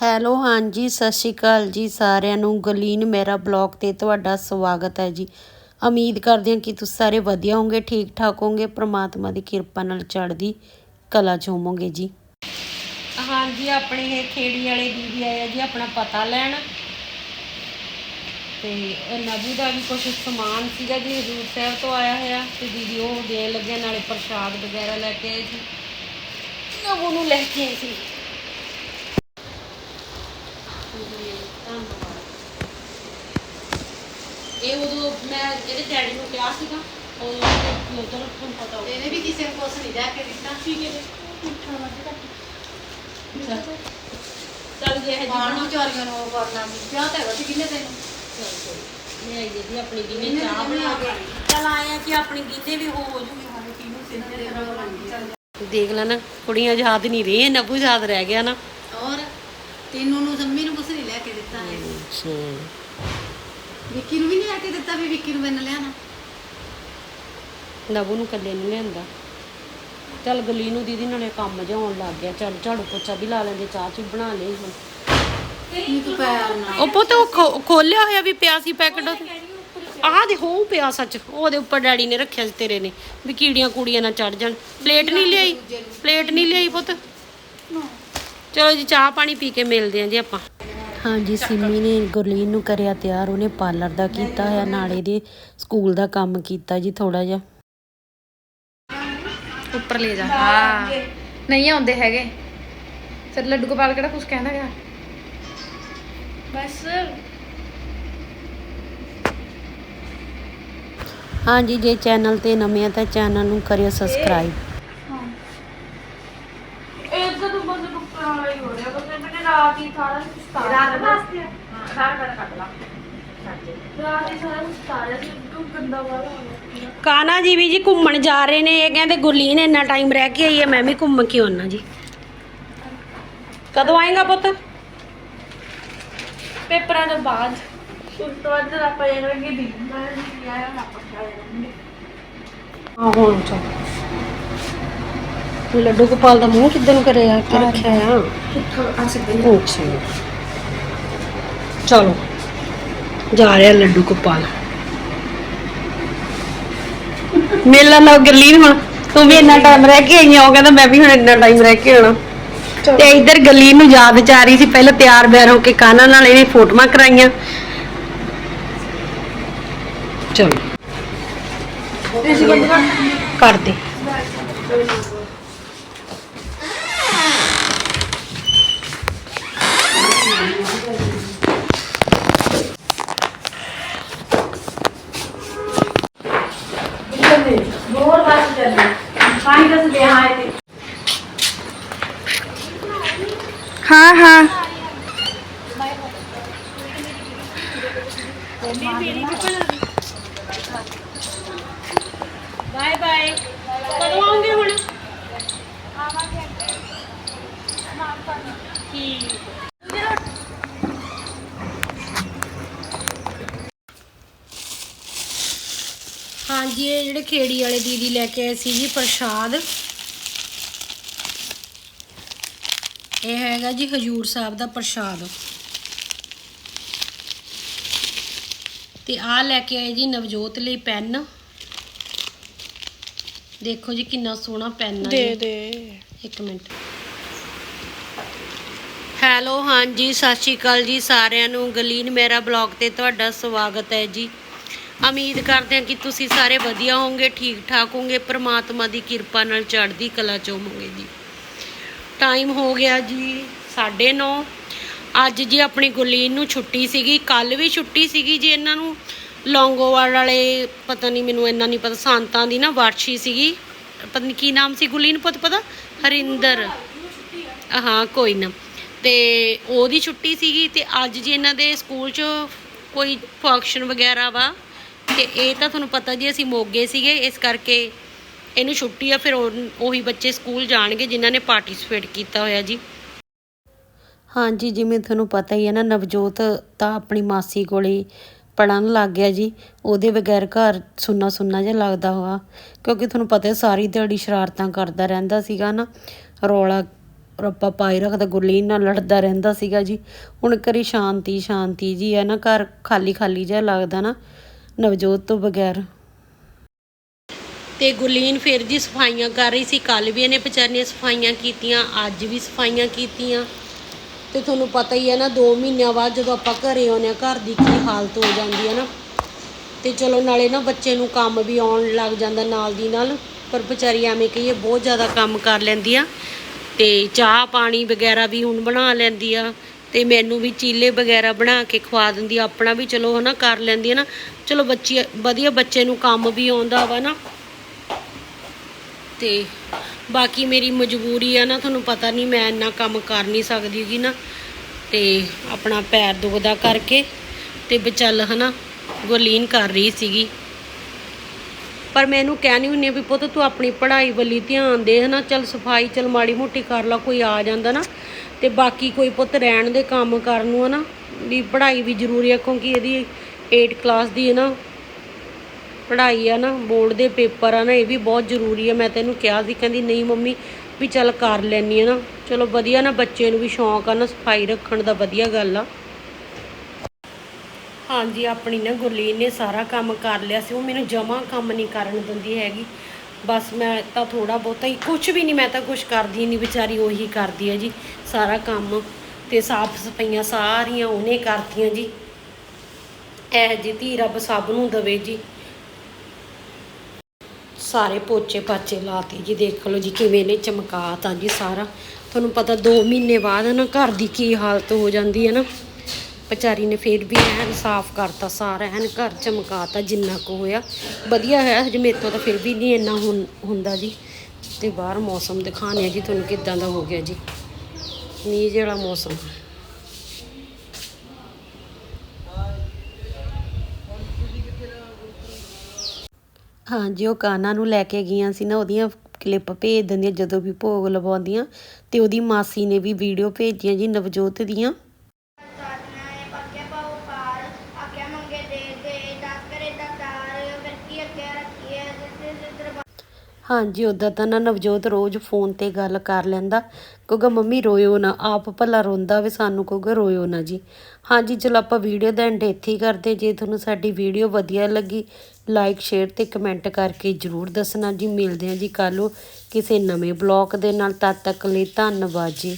Hello, ਹਾਂਜੀ, ਸਤਿ ਸ਼੍ਰੀ ਅਕਾਲ ਜੀ ਸਾਰਿਆਂ ਨੂੰ। ਗਲੀਨ ਮੇਰਾ ਬਲੌਗ ਤੇ ਤੁਹਾਡਾ ਸਵਾਗਤ ਹੈ ਜੀ। ਉਮੀਦ ਕਰਦੇ ਹਾਂ ਕਿ ਤੁਸੀਂ ਸਾਰੇ ਵਧੀਆ ਹੋਵੋਗੇ ਠੀਕ ਠਾਕ ਹੋਵੋਗੇ, ਪ੍ਰਮਾਤਮਾ ਦੀ ਕਿਰਪਾ ਨਾਲ ਚੜ੍ਹਦੀ ਕਲਾ ਚ ਹੋਵੋਗੇ ਜੀ। ਹਾਂਜੀ, ਆਪਣੇ ਇਹ ਖੇੜੀ ਵਾਲੇ ਦੀਦੀ ਆਏ ਆ ਜੀ, ਆਪਣਾ ਪਤਾ ਲੈਣ। ਤੇ ਇਹ ਨਬੂ ਦਾ ਵੀ ਕੁਝ ਸਮਾਨ ਸੀਗਾ ਜੀ, ਹਜ਼ੂਰ ਸਾਹਿਬ ਤੋਂ ਆਇਆ ਹੋਇਆ। ਤੇ ਦੀਦੀ ਉਹ ਦੇਣ ਲੱਗਿਆ ਨਾਲੇ ਪ੍ਰਸ਼ਾਦ ਵਗੈਰਾ ਲੈ ਕੇ ਆਏ ਸੀ ਨਬੂ ਨੂੰ ਲੈ ਕੇ ਆਏ ਸੀ। ਇਹ ਉਦੋਂ ਮੈਂ ਇਹਦੇ ਡੈਡੀ ਨੂੰ ਕਿਹਾ ਸੀਗਾ ਉਹ ਉਦੋਂ ਤੁਹਾਨੂੰ ਪਤਾ ਹੋਵੇ ਇਹਨੇ ਵੀ ਕਿਸੇ ਨੂੰ ਕੁਛ ਨਹੀਂ ਲੈ ਕੇ ਦਿੱਤਾ। ਠੀਕ ਹੈ ਚੱਲ ਜੇ ਹੈ ਪਾਣ ਨੂੰ ਚਾਰੀਆਂ ਨੂੰ ਉਹ ਕਰਨਾ ਵੀ ਵਿਆਹ ਤਾਂ ਹੈਗਾ ਸੀ ਕਿੰਨੇ ਦਿਨ? ਮੈਂ ਆਈ ਜੀ ਆਪਣੀ ਗਿੰਨੇ ਚਾਹ ਬਣਾ ਕੇ। ਚੱਲ ਆਇਆ ਕਿ ਆਪਣੀ ਗਿੰਨੇ ਵੀ ਹੋ ਜੂਗੀ ਹਾਲੇ ਕਿਹਨੂੰ ਸਿੱਧੇ ਤਰ੍ਹਾਂ ਬਣਾਉਂਦੀ ਦੇਖ ਲੈ ਨਾ ਕੁੜੀਆਂ ਯਾਦ ਨਹੀਂ ਰਹੀਆਂ ਨਬੂ ਯਾਦ ਰਹਿ ਗਿਆ ਨਾ। ਤੈਨੂੰ ਨੂੰ ਸੰਮੀ ਨੂੰ ਕੁਛ ਨਹੀਂ ਲੈ ਕੇ ਦਿੱਤਾ ਹੈ ਵਿੱਕੀ ਨੂੰ ਵੀ ਨਹੀਂ ਲੈ ਕੇ ਦਿੱਤਾ ਵੀ ਵਿੱਕੀ ਨੂੰ ਬੰਨ ਲਿਆਣਾ ਨਬੂ ਨੂੰ ਕੱਲੇ ਨਹੀਂ ਲਿਆਂਦਾ। ਚੱਲ ਗਲੀ ਨੂੰ ਦੀਦੀ ਨਾਲੇ ਕੰਮ ਜਾਉਣ ਲੱਗ ਗਿਆ। ਚੱਲ ਝਾੜੂ ਪੋਚਾ ਵੀ ਲਾ ਲੈਂਦੇ ਚਾਹ ਚੂ ਬਣਾ ਲਈ ਹੁਣ। ਨਹੀਂ ਤੂੰ ਪੈਰ ਨਾ ਉਹ ਪੁੱਤ ਉਹ ਖੋ- ਖੋਲਿਆ ਹੋਇਆ ਵੀ ਪਿਆ ਸੀ ਪੈਕਟ ਆਹ ਦੇ ਹੋ ਪਿਆ ਸੱਚ। ਉਹਦੇ ਉੱਪਰ ਡੈਡੀ ਨੇ ਰੱਖਿਆ ਸੀ ਤੇਰੇ ਨੇ। ਵੀ ਕੀੜੀਆਂ ਕੂੜੀਆਂ ਨਾ ਚੜ ਜਾਣ। ਪਲੇਟ ਨਹੀਂ ਲਿਆਈ? ਪਲੇਟ ਨਹੀਂ ਲਿਆਈ ਪੁੱਤ? ਚਲੋ ਜੀ ਚਾਹ ਪਾਣੀ ਪੀ ਕੇ ਮਿਲਦੇ ਆਂ ਜੀ ਆਪਾਂ। ਹਾਂਜੀ ਸਿੰਮੀ ਨੇ ਗੁਰਲੀਨ ਨੂੰ ਕਰਿਆ ਤਿਆਰ। ਉਹਨੇ ਪਾਰਲਰ ਦਾ ਕੀਤਾ ਹੋਇਆ ਨਾਲੇ ਦੇ ਸਕੂਲ ਦਾ ਕੰਮ ਕੀਤਾ ਜੀ ਥੋੜਾ ਜਿਹਾ। ਉੱਪਰ ਲੈ ਜਾ। ਹਾਂ। ਨਹੀਂ ਆਉਂਦੇ ਹੈਗੇ। ਫਿਰ ਲੱਡੂ ਗੋਪਾਲ ਕਿਹੜਾ ਕੁਝ ਕਹਿੰਦਾ ਗਿਆ ਬਸ। ਹਾਂਜੀ ਜੇ ਚੈਨਲ ਤੇ ਨਵੇਂ ਆ ਤਾਂ ਚੈਨਲ ਨੂੰ ਕਰਿਓ ਸਬਸਕ੍ਰਾਈਬ ਇਹ ਤਾਂ ਤੂੰ ਬਸ ਡਾਕਟਰ ਵਾਲਾ ਹੀ ਹੋ ਰਿਹਾ ਬਸ ਮੈंने ਰਾਤ ਹੀ ਸਾਰਾ ਕੁਝ ਸਤਾਰਿਆ ਰਾਤ ਵਾਸਤੇ ਹਾਂ ਲਾ। ਹੀ ਸਾਰਾ ਕੁਝ ਗੰਦਾ ਵਾਲਾ ਹੋ ਕਾਨਾ ਜੀ ਵੀ ਜੀ ਘੁੰਮਣ ਜਾ ਰਹੇ ਨੇ ਇਹ ਕਹਿੰਦੇ ਗੁਰਲੀਨ ਇੰਨਾ ਟਾਈਮ ਰਹਿ ਕੇ ਆਈ ਹੈ ਮੈਂ ਵੀ ਘੁੰਮ ਕੇ ਆਉਣਾ ਜੀ। ਕਦੋਂ ਆਏਗਾ ਪੁੱਤ? ਪੇਪਰਾਂ ਤੋਂ ਬਾਅਦ। ਉਸ ਤੋਂ ਬਾਅਦ ਜਦ ਆਪਾਂ ਇਹ ਕਰਾਂਗੇ ਦਿਨ ਮੈਂ ਨਹੀਂ ਆਇਆ ਨਾ ਆਪਾਂ ਕਰਾਂਗੇ? ਆ ਹੁਣ ਚਲ ਲੱਡੂ ਗੋਪਾਲ ਦਾ ਮੂੰਹ ਕਿੱਦਾਂ ਕਰਿਆ ਕਿ ਰੱਖਿਆ ਆ। ਅੱਛਾ। ਚਲੋ। ਜਾ ਰਿਹਾ ਲੱਡੂ ਗੋਪਾਲ। ਮੇਲਾ ਨਾ ਗਰਲੀਨ ਹੁਣ ਤੂੰ ਵੀ ਇੰਨਾ ਟਾਈਮ ਰਹਿ ਕੇ ਆਈ ਆ ਉਹ ਕਹਿੰਦਾ ਮੈਂ ਵੀ ਹੁਣ ਇੰਨਾ ਟਾਈਮ ਰਹਿ ਕੇ ਆਉਣਾ। ਤੇ ਇੱਧਰ ਗਰਲੀਨ ਨੂੰ ਯਾਦ ਚ ਰਹੀ ਸੀ ਪਹਿਲਾਂ ਤਿਆਰ ਬਿਆਰ ਹੋ ਕੇ ਕਾਨਾਂ ਨਾਲ ਇਹਨੇ ਫੋਟੋਆਂ ਕਰਾਈਆਂ। ਚਲੋ। ਕਰ ਚੱਲੇ। ਪਾਣੀ ਦੇ ਹਾਂ ਤੇ। ਹਾਂ ਹਾਂ। Bye bye. ਕਦੋਂ ਆਉਂਗੇ ਹੁਣ? ਠੀਕ। ਹਾਂਜੀ ਇਹ ਜਿਹੜੇ ਖੇੜੀ ਵਾਲੇ ਦੀਦੀ ਲੈ ਕੇ ਆਏ ਸੀ ਜੀ ਪ੍ਰਸ਼ਾਦ। ਇਹ ਹੈਗਾ ਜੀ ਹਜੂਰ ਸਾਹਿਬ ਦਾ ਪ੍ਰਸ਼ਾਦ। ਤੇ ਆ ਲੈ ਕੇ ਆਏ ਜੀ ਨਵਜੋਤ ਲਈ ਪੈਨ। ਦੇਖੋ ਜੀ ਕਿੰਨਾ ਸੋਹਣਾ ਪੈਨ ਆ ਦੇ ਦੇ। ਇੱਕ ਮਿੰਟ। ਹੈਲੋ ਹਾਂਜੀ ਸਤਿ ਸ਼੍ਰੀ ਅਕਾਲ ਜੀ ਸਾਰਿਆਂ ਨੂੰ। ਗਲੀਨ ਮੇਰਾ ਬਲੌਗ ਤੇ ਤੁਹਾਡਾ ਸਵਾਗਤ ਹੈ ਜੀ। ਉਮੀਦ ਕਰਦੇ ਹਾਂ ਕਿ ਤੁਸੀਂ ਸਾਰੇ ਵਧੀਆ ਹੋਵੋਗੇ ਠੀਕ ਠਾਕ ਹੋਵੋਗੇ, ਪ੍ਰਮਾਤਮਾ ਦੀ ਕਿਰਪਾ ਨਾਲ ਚੜ੍ਹਦੀ ਕਲਾ ਚ ਹੋਵੋਗੇ ਜੀ। ਟਾਈਮ ਹੋ ਗਿਆ ਜੀ 9:30 ਅੱਜ ਜੀ ਆਪਣੀ ਗੁਲੀਨ ਨੂੰ ਛੁੱਟੀ ਸੀਗੀ ਕੱਲ ਵੀ ਛੁੱਟੀ ਸੀਗੀ ਜੀ ਇਹਨਾਂ ਨੂੰ। ਲੌਂਗੋਵਾਲ ਵਾਲੇ, ਪਤਾ ਨਹੀਂ ਮੈਨੂੰ ਇੰਨਾ ਨਹੀਂ ਪਤਾ, ਸੰਤਾਂ ਦੀ ਨਾ ਵਾਰਸ਼ੀ ਸੀਗੀ। ਪਤਾ ਨਹੀਂ ਕੀ ਨਾਮ ਸੀ ਗੁਰਲੀਨ ਪੁੱਤ, ਪਤਾ? ਹਰਿੰਦਰ। ਹਾਂ, ਕੋਈ ਨਾ। ਤੇ ਉਹਦੀ ਛੁੱਟੀ ਸੀਗੀ ਤੇ ਅੱਜ ਜੀ ਇਹਨਾਂ ਦੇ ਸਕੂਲ 'ਚ ਕੋਈ ਫੰਕਸ਼ਨ ਵਗੈਰਾ ਵਾ। ਤੇ ਇਹ ਤਾਂ ਤੁਹਾਨੂੰ ਪਤਾ ਜੀ ਅਸੀਂ ਮੋਗੇ ਸੀਗੇ, ਇਸ ਕਰਕੇ ਇਹਨੂੰ ਛੁੱਟੀ ਆ, ਫਿਰ ਉਹੀ ਬੱਚੇ ਸਕੂਲ ਜਾਣਗੇ ਜਿਨ੍ਹਾਂ ਨੇ ਪਾਰਟਿਸਿਪੇਟ ਕੀਤਾ ਹੋਇਆ ਜੀ। ਹਾਂਜੀ, ਜਿਵੇਂ ਤੁਹਾਨੂੰ ਪਤਾ ਹੀ ਹੈ ਨਾ, ਨਵਜੋਤ ਤਾਂ ਆਪਣੀ ਮਾਸੀ ਕੋਲੇ ਪੜਨ ਲੱਗ ਗਿਆ ਜੀ। ਉਹਦੇ ਬਗੈਰ ਘਰ ਸੁੰਨਾ ਸੁੰਨਾ ਜਿਹਾ ਲੱਗਦਾ ਹੋਆ, ਕਿਉਂਕਿ ਤੁਹਾਨੂੰ ਪਤਾ ਹੈ ਸਾਰੀ ਦਿਹਾੜੀ ਸ਼ਰਾਰਤਾਂ ਕਰਦਾ ਰਹਿੰਦਾ ਸੀਗਾ ਨਾ। ਰੌਲਾ ਰੱਪਾ ਪਾਈ ਰੱਖਦਾ, ਗੁਰਲੀਨ ਨਾਲ ਲੜਦਾ ਰਹਿੰਦਾ ਸੀਗਾ ਜੀ। ਹੁਣ ਘਰੇ ਸ਼ਾਂਤੀ ਸ਼ਾਂਤੀ ਜੀ ਹੈ ਨਾ, ਘਰ ਖਾਲੀ ਖਾਲੀ ਜਿਹਾ ਲੱਗਦਾ ਨਾ। ਨਵਜੋਤ ਤੋਂ ਬਗੈਰ। ਤੇ ਗੁਰਲੀਨ ਫਿਰ ਜੀ ਸਫਾਈਆਂ ਕਰ ਰਹੀ ਸੀ ਕੱਲ ਵੀ ਇਹਨੇ ਵਿਚਾਰੀ ਸਫਾਈਆਂ ਕੀਤੀਆਂ, ਅੱਜ ਵੀ ਸਫਾਈਆਂ ਕੀਤੀਆਂ। ਤੇ ਤੁਹਾਨੂੰ ਪਤਾ ਹੀ ਹੈ ਨਾ 2 ਮਹੀਨਿਆਂ ਬਾਅਦ ਜਦੋਂ ਆਪਾਂ ਘਰੇ ਆਉਂਦੇ ਹਾਂ, ਘਰ ਦੀ ਕੀ ਹਾਲਤ ਹੋ ਜਾਂਦੀ ਹੈ ਨਾ। ਤੇ ਚਲੋ ਨਾਲੇ ਨਾ ਬੱਚੇ ਨੂੰ ਕੰਮ ਵੀ ਆਉਣ ਲੱਗ ਜਾਂਦਾ ਨਾਲ ਦੀ ਨਾਲ, ਪਰ ਵਿਚਾਰੀ ਐਵੇਂ ਕਹੀਏ ਬਹੁਤ ਜ਼ਿਆਦਾ ਕੰਮ ਕਰ ਲੈਂਦੀ ਆ। ਤੇ ਚਾਹ ਪਾਣੀ ਵਗੈਰਾ ਵੀ ਹੁਣ ਬਣਾ ਲੈਂਦੀ ਆ ਤੇ ਮੈਨੂੰ ਵੀ ਚੀਲੇ ਵਗੈਰਾ ਬਣਾ ਕੇ ਖਵਾ ਦਿੰਦੀ ਆਪਣਾ ਵੀ ਚਲੋ ਹਨਾ ਕਰ ਲੈਂਦੀ ਹੈ ਨਾ। ਚਲੋ ਬੱਚੀ, ਵਧੀਆ ਬੱਚੇ ਨੂੰ ਕੰਮ ਵੀ ਆਉਂਦਾ ਵਾ ਨਾ। ਤੇ ਬਾਕੀ ਮੇਰੀ ਮਜਬੂਰੀ ਆ ਨਾ, ਤੁਹਾਨੂੰ ਪਤਾ ਨਹੀਂ ਮੈਂ ਇੰਨਾ ਕੰਮ ਕਰ ਨਹੀਂ ਸਕਦੀ ਗੀ ਨਾ। ਤੇ ਆਪਣਾ ਪੈਰ ਦੁਖਦਾ ਕਰਕੇ ਤੇ ਬਚਲ ਹਨਾ ਗੁਰਲੀਨ ਕਰ ਰਹੀ ਸੀਗੀ। ਪਰ ਮੈਂ ਮੈਨੂੰ ਕਹਿਣੀ ਹੁੰਨੀ ਆ ਵੀ ਪੁੱਤ ਤੂੰ ਆਪਣੀ ਪੜ੍ਹਾਈ ਵੱਲੀ ਧਿਆਨ ਦੇ ਹਨਾ। ਚਲ ਸਫ਼ਾਈ ਚਲ ਮਾੜੀ ਮੋਟੀ ਕਰ ਲਾ, ਕੋਈ ਆ ਜਾਂਦਾ ਨਾ। ਤੇ ਬਾਕੀ ਕੋਈ ਪੁੱਤ ਰਹਿਣ ਦੇ ਕੰਮ ਕਰਨ ਨੂੰ ਹਨਾ ਵੀ ਪੜ੍ਹਾਈ ਵੀ ਜ਼ਰੂਰੀ ਆ, ਕਿਉਂਕਿ ਇਹਦੀ 8 ਕਲਾਸ ਦੀ ਹੈ ਨਾ ਪੜ੍ਹਾਈ ਆ ਨਾ ਬੋਰਡ ਦੇ ਪੇਪਰ ਆ ਨਾ, ਇਹ ਵੀ ਬਹੁਤ ਜ਼ਰੂਰੀ ਆ। ਮੈਂ ਤੈਨੂੰ ਕਿਹਾ ਸੀ, ਕਹਿੰਦੀ, ਨਹੀਂ ਮੰਮੀ, ਵੀ ਚੱਲ ਕਰ ਲੈਣੀ ਹੈ ਨਾ। ਚਲੋ ਵਧੀਆ ਨਾ, ਬੱਚੇ ਨੂੰ ਵੀ ਸ਼ੌਂਕ ਆ ਨਾ, ਸਫ਼ਾਈ ਰੱਖਣ ਦਾ ਵਧੀਆ ਗੱਲ ਆ। ਹਾਂਜੀ, ਆਪਣੀ ਨਾ ਗੁਰਲੀਨ ਨੇ ਸਾਰਾ ਕੰਮ ਕਰ ਲਿਆ ਸੀ, ਉਹ ਮੈਨੂੰ ਜਮਾ ਕੰਮ ਨਹੀਂ ਕਰਨ ਦਿੰਦੀ ਹੈਗੀ। ਬਸ ਮੈਂ ਤਾਂ ਥੋੜਾ ਬਹੁਤਾ ਹੀ ਕੁਝ ਵੀ ਨਹੀਂ, ਮੈਂ ਤਾਂ ਕੁਝ ਕਰਦੀ ਨਹੀਂ, ਵਿਚਾਰੀ ਉਹੀ ਕਰਦੀ ਹੈ ਜੀ, ਸਾਰਾ ਕੰਮ ਤੇ ਸਾਫ਼ ਸਫਾਈਆਂ ਸਾਰੀਆਂ ਉਹਨੇ ਕਰਤੀਆਂ ਜੀ। ਇਹ ਜੀ ਧੀ ਰੱਬ ਸਭ ਨੂੰ ਦਵੇ ਜੀ। ਸਾਰੇ ਪੋਚੇ ਪਾਚੇ ਲਾਤੇ ਜੀ, ਦੇਖ ਲਓ ਜੀ ਕਿਵੇਂ ਨੇ ਚਮਕਾਤਾ ਜੀ ਸਾਰਾ। ਤੁਹਾਨੂੰ ਪਤਾ 2 ਮਹੀਨੇ ਬਾਅਦ ਨਾ ਘਰ ਦੀ ਕੀ ਹਾਲਤ ਹੋ ਜਾਂਦੀ ਹੈ ਨਾ। ਵਿਚਾਰੀ ਨੇ ਫੇਰ ਵੀ ਐਨ ਸਾਫ਼ ਕਰਤਾ, ਸਾਰਾ ਐਨ ਘਰ ਚਮਕਾਤਾ ਜਿੰਨਾ ਕੁ ਹੋਇਆ। ਵਧੀਆ ਹੋਇਆ, ਹਜੇ ਮੇਰੇ ਤੋਂ ਤਾਂ ਫਿਰ ਵੀ ਨਹੀਂ ਇੰਨਾ ਹੁੰ- ਹੁੰਦਾ ਜੀ। ਤੇ ਬਾਹਰ ਮੌਸਮ ਦਿਖਾਣੇ ਆ ਜੀ, ਤੁਹਾਨੂੰ ਕਿੱਦਾਂ ਦਾ ਹੋ ਗਿਆ ਜੀ। ਨੀਜ ਜਿਹੜਾ ਮੌਸਮ। ਹਾਂਜੀ, ਉਹ ਕਾਨਾ ਨੂੰ ਲੈ ਕੇ ਗਈਆਂ ਸੀ ਨਾ, ਉਹਦੀਆਂ ਕਲਿੱਪ ਭੇਜ ਦਿੰਦੀਆਂ, ਜਦੋਂ ਵੀ ਭੋਗ ਲਵਾਉਂਦੀਆਂ। ਤੇ ਉਹਦੀ ਮਾਸੀ ਨੇ ਵੀ ਵੀਡੀਓ ਭੇਜੀਆਂ ਜੀ, ਨਵਜੋਤ ਦੀਆਂ। ਹਾਂਜੀ ਉਦਾਂ ਤਾਂ ਨਾ ਨਵਜੋਤ ਰੋਜ਼ ਫੋਨ ਤੇ ਗੱਲ ਕਰ ਲੈਂਦਾ। ਕਹੂਗਾ, ਮੰਮੀ, ਰੋਇਓ ਨਾ, ਆਪ ਭਲਾ ਰੋਂਦਾ ਵੀ, ਸਾਨੂੰ ਕਹੂਗਾ, ਰੋਇਓ ਨਾ ਜੀ। ਹਾਂਜੀ, ਚਲੋ ਆਪਾਂ ਵੀਡੀਓ ਦਾ ਐਂਡ ਇੱਥੇ ਹੀ ਕਰਦੇ ਜੇ ਤੁਹਾਨੂੰ ਸਾਡੀ ਵੀਡੀਓ ਵਧੀਆ ਲੱਗੀ ਲਾਈਕ ਸ਼ੇਅਰ ਤੇ ਕਮੈਂਟ ਕਰਕੇ ਜਰੂਰ ਦੱਸਣਾ ਜੀ। ਮਿਲਦੇ ਹਾਂ ਜੀ ਕੱਲ੍ਹ ਕਿਸੇ ਨਵੇਂ ਬਲੌਗ ਦੇ ਨਾਲ। ਤਦ ਤੱਕ ਲਈ ਧੰਨਵਾਦ ਜੀ।